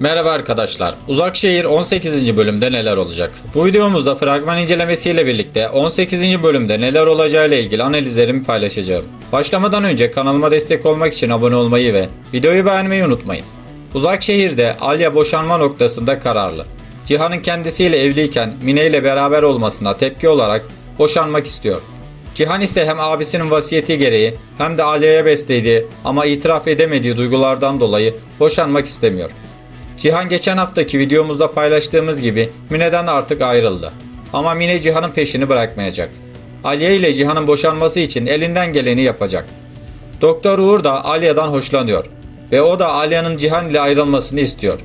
Merhaba arkadaşlar. Uzakşehir 18. bölümde neler olacak? Bu videomuzda fragman incelemesiyle birlikte 18. bölümde neler olacağıyla ilgili analizlerimi paylaşacağım. Başlamadan önce kanalıma destek olmak için abone olmayı ve videoyu beğenmeyi unutmayın. Uzakşehir'de Alya boşanma noktasında kararlı. Cihan'ın kendisiyle evliyken Mine ile beraber olmasına tepki olarak boşanmak istiyor. Cihan ise hem abisinin vasiyeti gereği hem de Alya'ya beslediği ama itiraf edemediği duygulardan dolayı boşanmak istemiyor. Cihan geçen haftaki videomuzda paylaştığımız gibi Mine'den artık ayrıldı. Ama Mine Cihan'ın peşini bırakmayacak. Aliye ile Cihan'ın boşanması için elinden geleni yapacak. Doktor Uğur da Alya'dan hoşlanıyor ve o da Alya'nın Cihan ile ayrılmasını istiyor.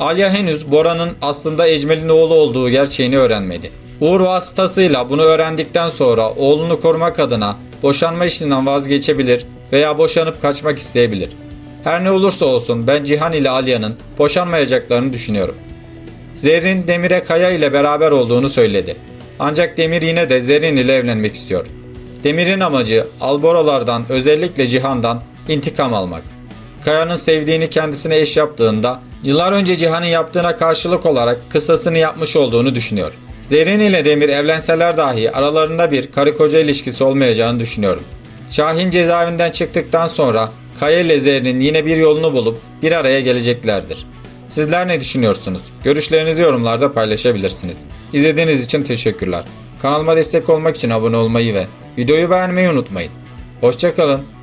Alya henüz Bora'nın aslında Ecmel'in oğlu olduğu gerçeğini öğrenmedi. Uğur vasıtasıyla bunu öğrendikten sonra oğlunu korumak adına boşanma işinden vazgeçebilir veya boşanıp kaçmak isteyebilir. Her ne olursa olsun ben Cihan ile Alya'nın boşanmayacaklarını düşünüyorum. Zerrin Demir'e Kaya ile beraber olduğunu söyledi. Ancak Demir yine de Zerrin ile evlenmek istiyor. Demir'in amacı Alboralardan özellikle Cihan'dan intikam almak. Kaya'nın sevdiğini kendisine eş yaptığında yıllar önce Cihan'ın yaptığına karşılık olarak kısasını yapmış olduğunu düşünüyor. Zerrin ile Demir evlenseler dahi aralarında bir karı koca ilişkisi olmayacağını düşünüyorum. Şahin cezaevinden çıktıktan sonra Kaya ile Zerrin yine bir yolunu bulup bir araya geleceklerdir. Sizler ne düşünüyorsunuz? Görüşlerinizi yorumlarda paylaşabilirsiniz. İzlediğiniz için teşekkürler. Kanalıma destek olmak için abone olmayı ve videoyu beğenmeyi unutmayın. Hoşçakalın.